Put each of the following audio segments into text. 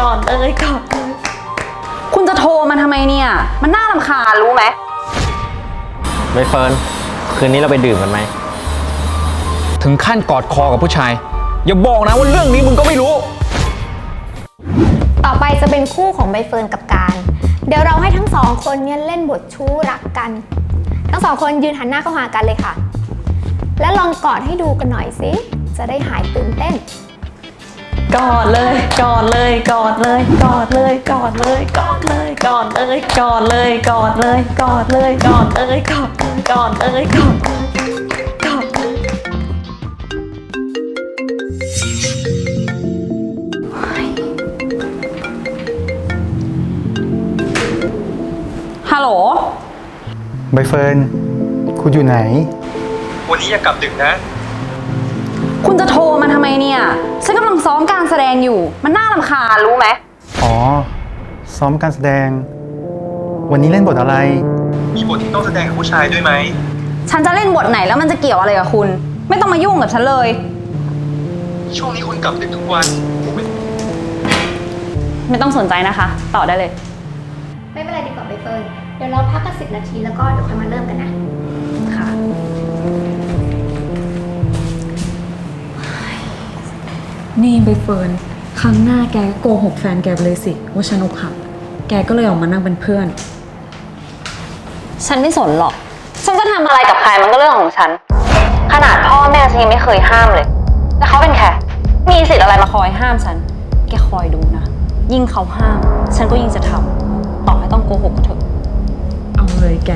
กอดเลยกอดเลยคุณจะโทรมาทำไมเนี่ย มันน่ารำคาญรู้ไหม ใบเฟิร์นคืนนี้เราไปดื่มกันไหม ถึงขั้นกอดคอกับผู้ชาย อย่าบอกนะว่าเรื่องนี้มึงก็ไม่รู้ ต่อไปจะเป็นคู่ของใบเฟิร์นกับการ เดี๋ยวเราให้ทั้งสองคนเนี่ยเล่นบทชู้รักกัน ทั้งสองคนยืนหันหน้าเข้าหากันเลยค่ะ แล้วลองกอดให้ดูกันหน่อยสิ จะได้หายตื่นเต้น กอดเลยกอดเลยกอดเลยกอดเลยกอดเลยกอดเลยกอดเลยกอดเลยกอดเลยกอดเลยกอดเลยกอดเลยกอดเลยกอดเลยกอดเลยฮัลโหล ใบเฟิร์น คุณอยู่ไหน วันนี้อย่ากลับดึกนะ คุณจะโทรมาทำไมเนี่ย ฉันกำลังซ้อมการแสดงอยู่ มันน่ารำคาญรู้ไหม อ๋อ ซ้อมการแสดง วันนี้เล่นบทอะไร มีบทที่ต้องแสดงกับผู้ชายด้วยไหม ฉันจะเล่นบทไหนแล้วมันจะเกี่ยวอะไรกับคุณ ไม่ต้องมายุ่งกับฉันเลย ช่วงนี้คุณกลับดึกทุกวันผมไม่ไม่ต้องสนใจนะคะ ต่อได้เลย ไม่เป็นไรดีกว่าใบเฟิร์นเดี๋ยวเราพักกันสิบนาทีแล้วก็เดี๋ยวค่อยมาเริ่มกันนะ ค่ะ นี่ใบเฟิร์นครั้งหน้าแกก็โกหกแฟนแกไปเลยสิว่าฉันอกหักแกก็เลยออกมานั่งเป็นเพื่อน ฉันไม่สนหรอก ฉันจะทำอะไรกับใครมันก็เรื่องของฉัน ขนาดพ่อแม่ฉันยังไม่เคยห้ามเลยแล้วเขาเป็นแค่มีสิทธิ์อะไรมาคอยห้ามฉัน แกคอยดูนะ ยิ่งเขาห้าม ฉันก็ยิ่งจะทำต่อให้ต้องโกหกก็เถอะ เอาเลยแก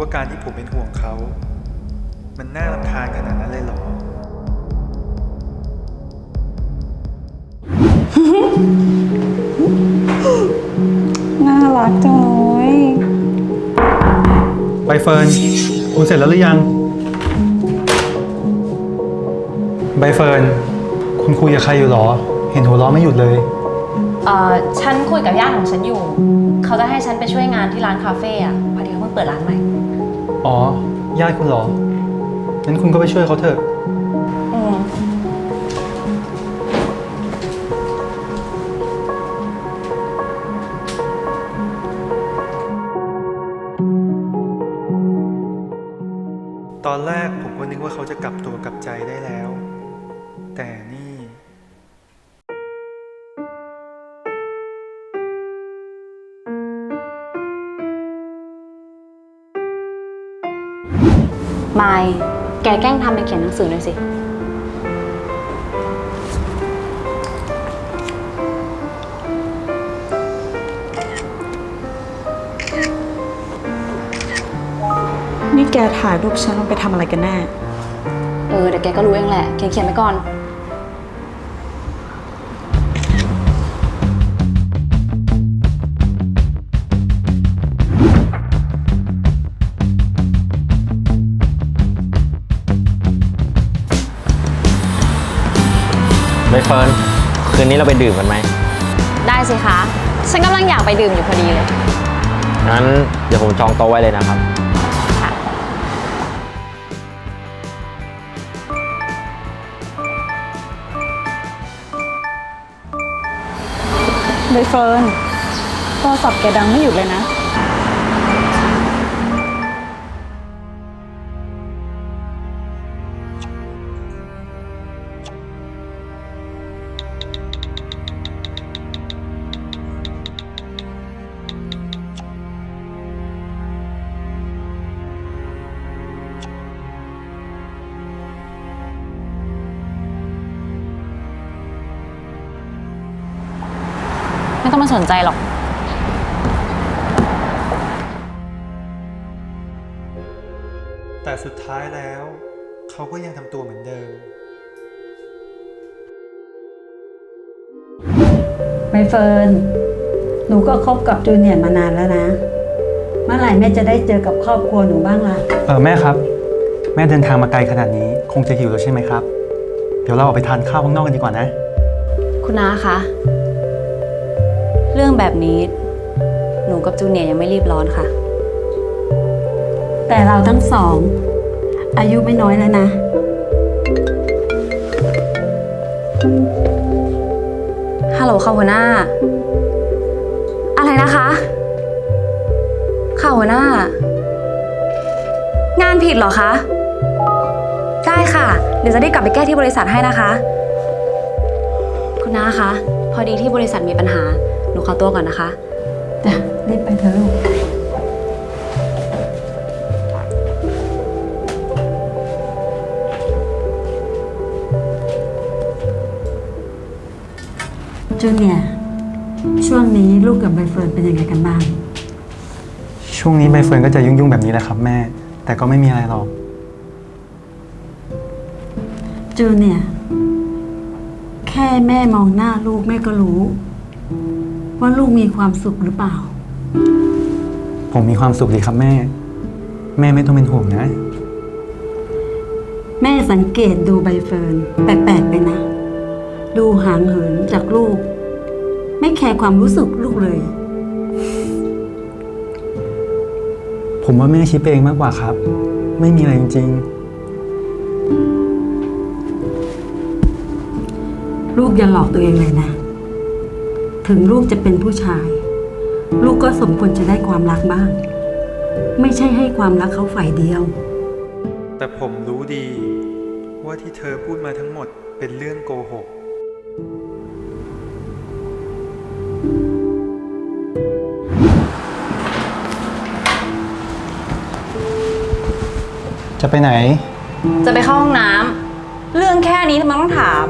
ว่าการที่ผมเป็นห่วงเขา มันน่ารำคาญขนาดนั้นเลยเหรอ น่ารักจังเลยใบเฟิร์นคุณเสร็จแล้วหรือยัง ใบเฟิร์น คุณคุยกับใครอยู่หรอ เห็นหัวเราะไม่หยุดเลย เอ่อฉันคุยกับญาติของฉันอยู่ เขาจะให้ฉันไปช่วยงานที่ร้านคาเฟ่อะพอดีเขาเพิ่งเปิดร้านใหม่ อ๋อ ญาติคุณเหรอ งั้นคุณก็ไปช่วยเขาเถอะ อืมตอนแรกผมก็นึกว่าเขาจะกลับตัวกลับใจได้แล้ว แต่ มายแกแกล้งทำเป็นเขียนหนังสือหน่อยสิ นี่แกถ่ายรูปฉันลงไปทำอะไรกันแน่ เออเดี๋ยวแกก็รู้เองแหละ เขียนเขียนไปก่อน ฟิร์นคืนนี้เราไปดื่มกันไหมได้สิคะ ฉันกำลังอยากไปดื่มอยู่พอดีเลย งั้นเดี๋ยวผมจองโต๊ะไว้เลยนะครับค่ะใบเฟิร์นโทรศัพท์แกดังไม่หยุดเลยนะ ไม่ต้องมาสนใจหรอก แต่สุดท้ายแล้ว เขาก็ยังทำตัวเหมือนเดิมใบเฟิร์น หนูก็คบกับจูเนียร์มานานแล้วนะ เมื่อไหร่แม่จะได้เจอกับครอบครัวหนูบ้างล่ะ เออแม่ครับ แม่เดินทางมาไกลขนาดนี้ คงจะหิวแล้วใช่ไหมครับ เดี๋ยวเราออกไปทานข้าวข้างนอกกันดีกว่านะ คุณน้าคะเรื่องแบบนี้ หนูกับจูเนียร์ยังไม่รีบร้อนค่ะ แต่เราทั้งสอง อายุไม่น้อยแล้วนะ ฮัลโหลค่ะหัวหน้า อะไรนะคะ ค่ะหัวหน้า งานผิดเหรอคะ ได้ค่ะ เดี๋ยวจะได้กลับไปแก้ที่บริษัทให้นะคะ คุณน้าคะ พอดีที่บริษัทมีปัญหา หนูขอตัวก่อนนะคะ จ้ะรีบไปเถอะลูก จูเนียร์ช่วงนี้ลูกกับใบเฟิร์นเป็นยังไงกันบ้าง ช่วงนี้ใบเฟิร์นก็จะยุ่งๆแบบนี้แหละครับ แม่ แต่ก็ไม่มีอะไรหรอก จูเนียร์แค่แม่มองหน้าลูกแม่ก็รู้ ว่าลูกมีความสุขหรือเปล่า ผมมีความสุขดีครับแม่ แม่ไม่ต้องเป็นห่วงนะ แม่สังเกตดูใบเฟิร์นแปลกๆไปนะ ดูห่างเหินจากลูก ไม่แคร์ความรู้สึกลูกเลย ผมว่าแม่คิดไปเองมากกว่าครับ ไม่มีอะไรจริงลูกอย่าหลอกตัวเองเลยนะ ถึงลูกจะเป็นผู้ชาย ลูกก็สมควรจะได้ความรักบ้าง ไม่ใช่ให้ความรักเขาฝ่ายเดียว แต่ผมรู้ดีว่าที่เธอพูดมาทั้งหมดเป็นเรื่องโกหกๆจะไปไหน จะไปเข้าห้องน้ำเรื่องแค่นี้ทำไมต้องถาม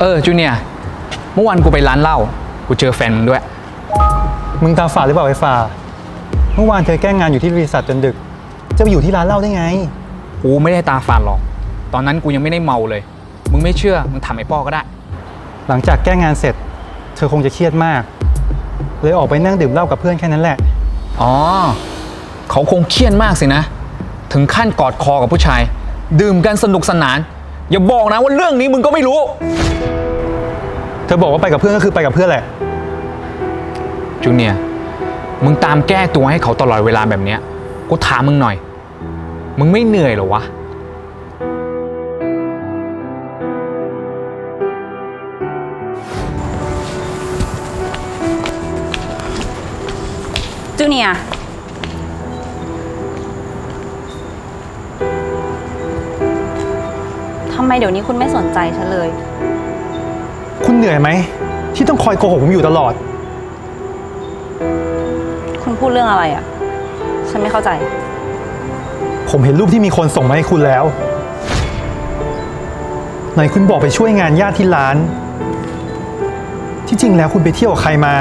เออจูเนียร์เมื่อวานกูไปร้านเหล้ากูเจอแฟนมึงด้วย มึงตาฝาดหรือเปล่าไอ้ฝาเมื่อวานเธอแกล้งงานอยู่ที่บริษัทจนดึก จะไปอยู่ที่ร้านเหล้าได้ไง กูไม่ได้ตาฝาดหรอก ตอนนั้นกูยังไม่ได้เมาเลย มึงไม่เชื่อมึงถามไอ้ป้อก็ได้ หลังจากแก้งานเสร็จ เธอคงจะเครียดมาก เลยออกไปนั่งดื่มเหล้ากับเพื่อนแค่นั้นแหละ อ๋อ เขาคงเครียดมากสินะ ถึงขั้นกอดคอกับผู้ชาย ดื่มกันสนุกสนาน อย่าบอกนะว่าเรื่องนี้มึงก็ไม่รู้ เธอบอกว่าไปกับเพื่อนก็คือไปกับเพื่อนแหละ จูเนียร์มึงตามแก้ตัวให้เขาตลอดเวลาแบบเนี้ยกูถามมึงหน่อย มึงไม่เหนื่อยเหรอวะ จูเนียร์ ไมเดี๋ยวนี้คุณไม่สนใจฉันเลย คุณเหนื่อยไหม ที่ต้องคอยโกหกผมอยู่ตลอด คุณพูดเรื่องอะไรอะ่ะ ฉันไม่เข้าใจ ผมเห็นรูปที่มีคนส่งมาให้คุณแล้วไหนคุณบอกไปช่วยงานญาติที่ร้าน ที่จริงแล้วคุณไปเที่ยวกับใครมา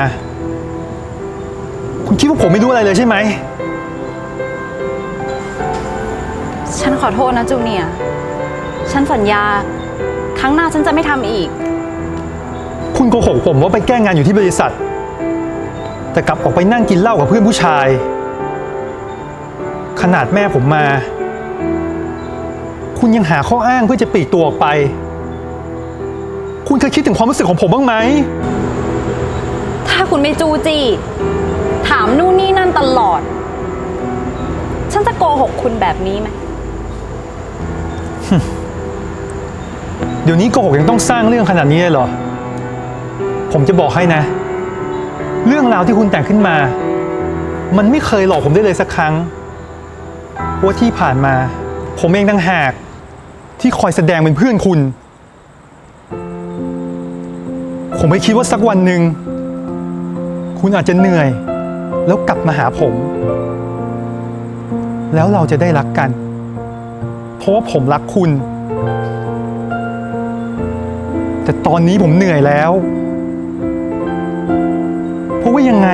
คุณคิดว่าผมไม่รู้อะไรเลยใช่ไหม ฉันขอโทษนะจูเนียร์ ฉันสัญญา ครั้งหน้าฉันจะไม่ทำอีก คุณโกหกผมว่าไปแก้งานอยู่ที่บริษัท แต่กลับออกไปนั่งกินเหล้ากับเพื่อนผู้ชาย ขนาดแม่ผมมา คุณยังหาข้ออ้างเพื่อจะปลีกตัวออกไป คุณเคยคิดถึงความรู้สึกของผมบ้างไหม ถ้าคุณไม่จูจี้ถามนู่นนี่นั่นตลอด ฉันจะโกหกคุณแบบนี้ไหม เดี๋ยวนี้โกหกยังต้องสร้างเรื่องขนาดนี้เลยเหรอ ผมจะบอกให้นะ เรื่องราวที่คุณแต่งขึ้นมา มันไม่เคยหลอกผมได้เลยสักครั้งว่าที่ผ่านมา ผมเองต่างหาก ที่คอยแสดงเป็นเพื่อนคุณ ผมไม่คิดว่าสักวันหนึ่งคุณอาจจะเหนื่อย แล้วกลับมาหาผม แล้วเราจะได้รักกัน เพราะว่าผมรักคุณ แต่ตอนนี้ผมเหนื่อยแล้ว เพราะว่ายังไง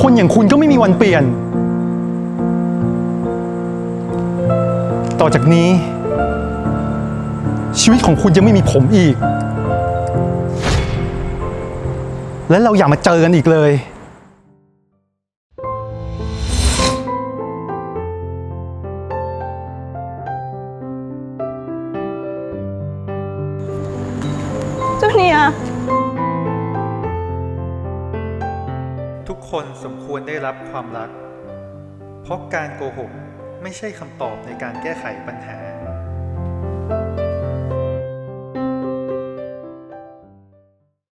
คนอย่างคุณก็ไม่มีวันเปลี่ยน ต่อจากนี้ ชีวิตของคุณจะไม่มีผมอีก และเราอย่ามาเจอกันอีกเลย คนสมควรได้รับความรัก เพราะการโกหกไม่ใช่คำตอบในการแก้ไขปัญหา